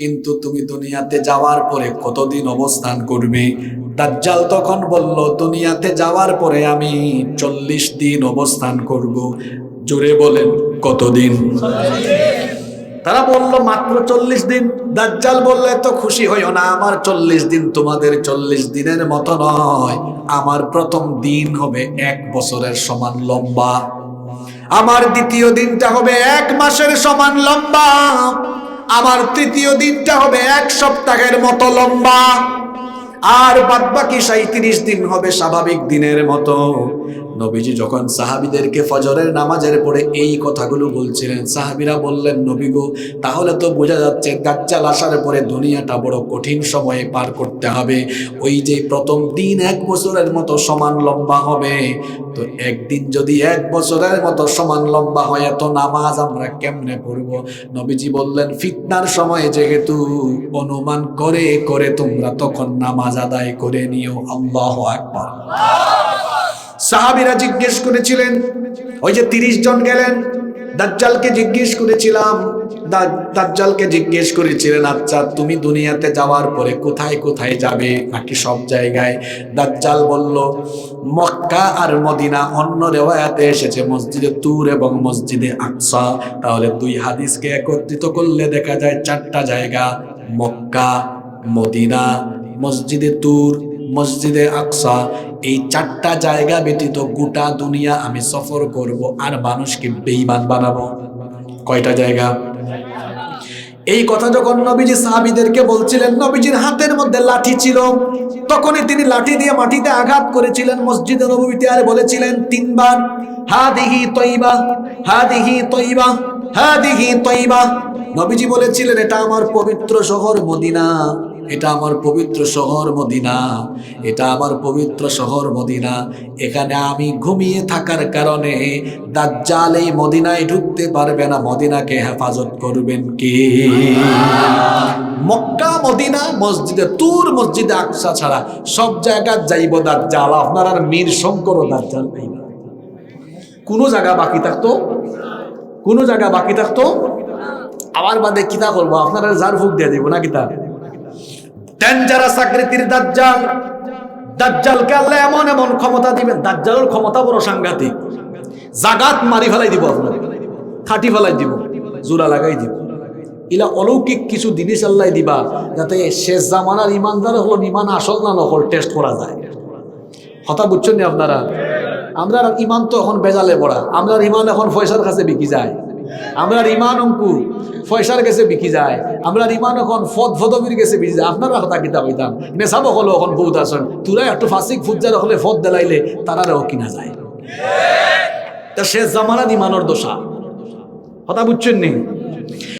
কিন্তু তুমি দুনিয়াতে যাওয়ার পরে কতদিন অবস্থান করবে? দাজ্জাল তখন বলল, দুনিয়াতে যাওয়ার পরে আমি চল্লিশ দিন অবস্থান করব। জোরে বলেন, কতদিন? তারা বলল, মাত্র চল্লিশ দিন। দাজ্জাল বললে তো খুশি হইও না, আমার চল্লিশ দিন তোমাদের চল্লিশ দিনের মতো নয়। আমার প্রথম দিন হবে এক বছরের সমান লম্বা। আমার দ্বিতীয় দিনটা হবে এক মাসের সমান লম্বা। আমার তৃতীয় দিনটা হবে এক সপ্তাহের মতো লম্বা। আর বাদ বাকি সাঁত্রিশ দিন হবে স্বাভাবিক দিনের মতো। নবীজি যখন সাহাবিদেরকে ফজরের নামাজের পরে এই কথাগুলো বলছিলেন, সাহাবিরা বললেন, নবী গো, তাহলে তো বোঝা যাচ্ছে দাজ্জাল আসার পরে দুনিয়াটা বড় কঠিন সময়ে পার করতে হবে। ওই যে প্রথম দিন এক বছরের মতো সমান লম্বা হবে। তো একদিন যদি এক বছরের মতো সমান লম্বা হয়, এত নামাজ আমরা কেমনে পড়ব? নবীজি বললেন, ফিতনার সময়ে যেহেতু অনুমান করে করে তোমরা তখন নামাজ আদায় করে নিও। আল্লাহ আকবার। সাহাবিরা জিজ্ঞেস করেছিলেন, ওই যে তিরিশ জন গেলেন, দাজ্জালকে জিজ্ঞেস করেছিলাম দাজ্জালকে জিজ্ঞেস করেছিলেন আচ্ছা তুমি দুনিয়াতে যাওয়ার পরে কোথায় কোথায় যাবে? নাকি সব জায়গায়? দাজ্জাল বলল, মক্কা আর মদিনা অন্য রেওয়ায়াতে এসেছে, মসজিদে তুর এবং মসজিদে আকসা। তাহলে দুই হাদিসকে একত্রিত করলে দেখা যায় চারটা জায়গা, মক্কা, মদিনা, মসজিদে তুর। মসজিদে আকসা, এই চারটা জায়গা ব্যতীত গোটা দুনিয়া আমি সফর করব আর মানুষকে বেইমান বানাবো। কয়টা জায়গা? এই কথা যখন নবীজি সাহাবিদেরকে বলছিলেন, নবীজির হাতের মধ্যে লাঠি ছিল, তখনই তিনি লাঠি দিয়ে মাটিতে আঘাত করেছিলেন মসজিদে নবীতে আর বলেছিলেন তিনবার হা দিহি তৈবা হা দিহি তৈবা হা দিহি তৈবা। নবীজি বলেছিলেন, এটা আমার পবিত্র শহর মদিনা। এটা আমার পবিত্র শহর মদিনা, এটা আমার পবিত্র শহর মদিনা। এখানে আমি ঘুমিয়ে থাকার কারণে দাজ্জাল এই মদিনায় ঢুকতে পারবে না, মদিনাকে হেফাজত করবেন কে? মক্কা, মদিনা, মসজিদে তুর, মসজিদে আকসা ছাড়া সব জায়গা যাইব দাজ্জাল। আপনার আর মীর শঙ্কর দাজ্জাল পাইব কোনো জায়গা বাকি থাকতো? কোনো জায়গা বাকি থাকতো? আবার বাদে কিতা করব? আপনারা জার ফুক দিয়ে দিব, না কিতা? ডেঞ্জারাস আকৃতির দাজ্জাল। দাজ্জালকে আল্লাহ এমন এমন ক্ষমতা দিবেন, দাজ্জালের ক্ষমতা বড় সাংঘাতিক। জাগাত মারি ফেলাই দিব আপনার খাটি ফেলাই দিব জোড়া লাগাই দিব। ইলা অলৌকিক কিছু জিনিস আল্লাহ দিবা, যাতে শেষ জামানার ইমানদার হলো, ইমান আসল না নকল টেস্ট করা যায়। কথা বুঝছেন আপনারা? আমরা ইমান তো এখন বেজালে পড়া আমরা ইমান এখন পয়সার কাছে বিকি যায়। আমরা ইমান অঙ্কু পয়সার কাছে বিকি যায়। আমরা ইমান এখন ফদ ফদবির কাছে বিকি যায়। আপনারা কথা কিতাব হইতাম। নেশাব হলো এখন বহুত আসন তুরা একটু ফাঁসিক ফুজার হলে ফদ দেলাইলে তারারও কিনা যায়। তা শেষ জামানার ইমানোর দোষা কথা বুঝছেন নি?